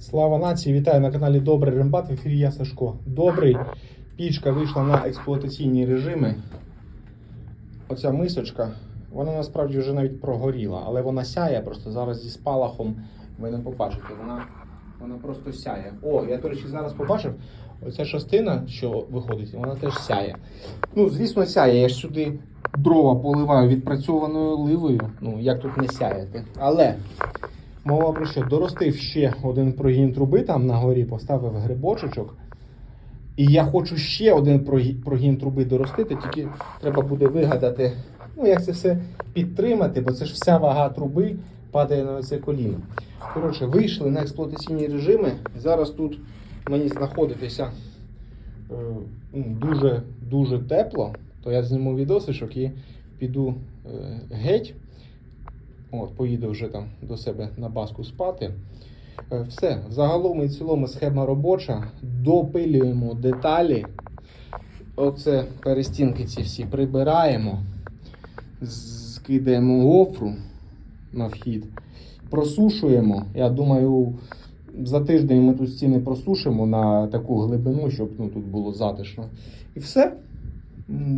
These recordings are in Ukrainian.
Слава нації! Вітаю на каналі Добрий Рембат. В ефірі я Сашко. Добрий. Пічка вийшла на експлуатаційні режими. Оця мисочка, вона насправді вже навіть прогоріла, але вона сяє просто зараз зі спалахом. Ви не побачите, вона, вона просто сяє. О, я, до речі, зараз побачив. Оця частина, що виходить, вона теж сяє. Ну, звісно, сяє. Я ж сюди дрова поливаю відпрацьованою ливою. Ну, як тут не сяяти. Але Мова про що? Доростив ще один прогін труби там на горі, поставив грибочечок. І я хочу ще один прогін труби доростити, тільки треба буде вигадати, ну як це все підтримати, бо це ж вся вага труби падає на це коліно. Коротше, вийшли на експлуатаційні режими. Зараз тут мені знаходитися е, ну, тепло, то я зніму відосишок і піду е, геть. От, поїду вже там до себе на баску спати. Е, Все, загалом і в цілому схема робоча. Допилюємо деталі. Оце перестінки ці всі прибираємо, скидаємо гофру на вхід, просушуємо. Я думаю, за тиждень ми тут стіни просушимо на таку глибину, щоб ну, тут було затишно. І все.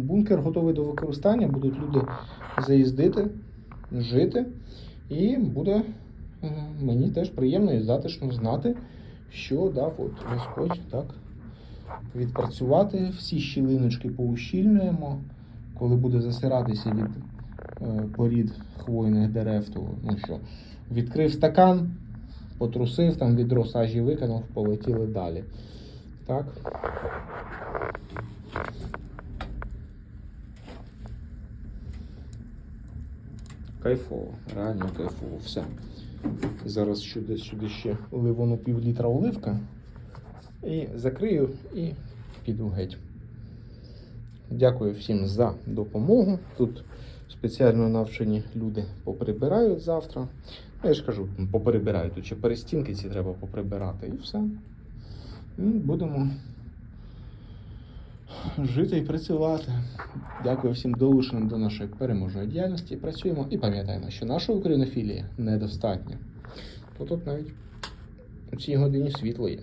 Бункер готовий до використання, будуть люди заїздити, жити. І буде е, мені теж приємно і затишно знати, що дав от Господь так відпрацювати. Всі щілиночки поущільнюємо. Коли буде засиратися від е, порід хвойних дерев, то ну що, відкрив стакан, потрусив, там відро сажі викинув, полетіли далі. Так. Кайфово, реально кайфово, все. Зараз сюди, сюди ще ливону пів літра оливка. І закрию і піду геть. Дякую всім за допомогу. Тут спеціально навчені люди поприбирають завтра. Ну, я ж кажу, поприбирають. Тут ще перестінки ці треба поприбирати і все. І будемо жити і працювати. Дякую всім долученим до нашої переможної діяльності. Працюємо і пам'ятаємо, що наша українофілія недостатня. То тут навіть у цій годині світло є.